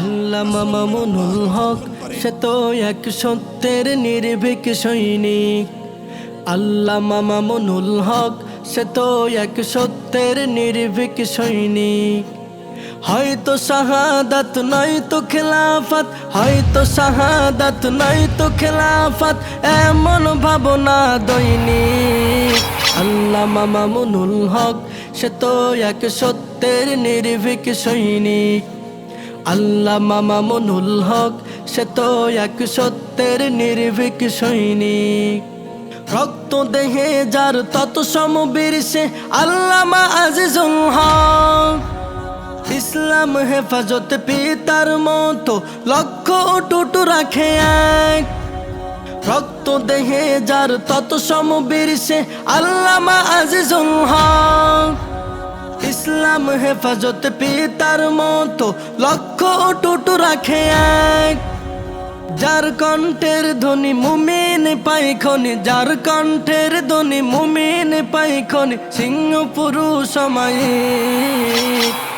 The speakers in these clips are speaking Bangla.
আল্লামা মামুনুল হক, সে তো এক সত্যের নির্ভীক সৈনিক। আল্লামা মামুনুল হক, সে তো এক সত্যের নির্ভীক সৈনিক। হয়তো শাহাদাত, নয়তো খেলাফত, হয়তো শাহাদাত, নয়তো খেলাফত, এমন ভাবনা দৈনিক। আল্লামা মামুনুল হক, সে তো এক সত্যের নির্ভীক সৈনিক। আল্লাহ মামুনুল হক, সে তো এক সত্যের নির্ভীক সৈনিক। রক্ত দেহে যার তত সমবীর, সে আল্লামা আজিজুল হক। ইসলাম হেফাজত পিতার মতো লক্ষ্য টুটু রাখে এক। রক্ত দেহে যার তত সমবীর, সে আল্লামা আজিজুল হক। ইসলাম হেফাজত পিতার মতো লক্ষ্য টুটু রাখে এক যার কণ্ঠের ধ্বনি মুমিন পাইখনি যার কণ্ঠের ধ্বনি মুমিন পাইখনি সিংহ পুরুষ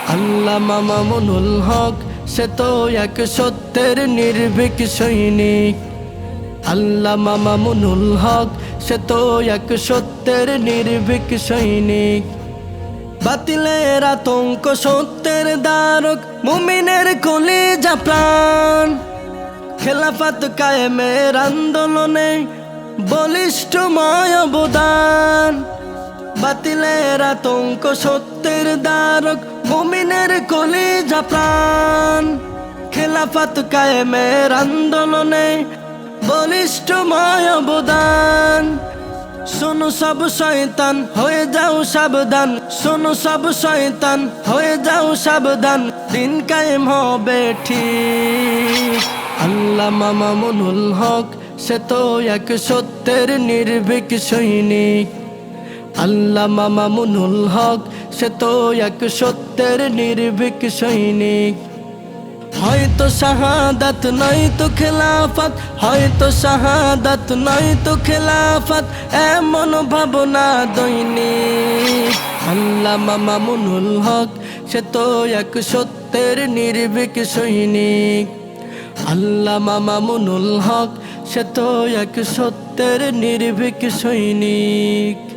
আল্লাহ মামা মনুল হক সে তো এক সত্যের নির্ভীক সৈনিক আল্লাহ মামা মনুল হক সে তো এক সত্যের নির্ভীক সৈনিক বাতিলের আতঙ্ক সত্যের দ্বারক, মুমিনের কলিজা প্রাণ। খেলাফত কায়েমের আন্দোলনে বলিষ্ঠময় অবদান। বাতিলের আতঙ্ক সত্যের দ্বারক, মুমিনের কলিজা প্রাণ। খেলাফত কায়েমের আন্দোলনে বলিষ্ঠময় অবদান। শোনো সব শয়তান, হয়ে যাও সাবধান। শোনো সব শয়তান, হয়ে যাও সাবধান। দিন কায়েম হবে ঠিক। আল্লাহ মামা মনুল হক, সে তো এক সত্যের নির্ভীক সৈনিক। আল্লাহ মামা মনুল হক, সে তো এক সত্যের নির্ভীক সৈনিক। হয়তো শাহাদাত, নয়তো খেলাফত। হয়তো শাহাদাত, নয়তো খেলাফত। এমন ভাবনা দৈনিক। মামা মুনুল হক, সে তো এক সত্যের নির্ভীক সৈনিক। আল্লাহ মামা মুনুল হক, সে তো এক সত্যের নির্ভীক সৈনিক।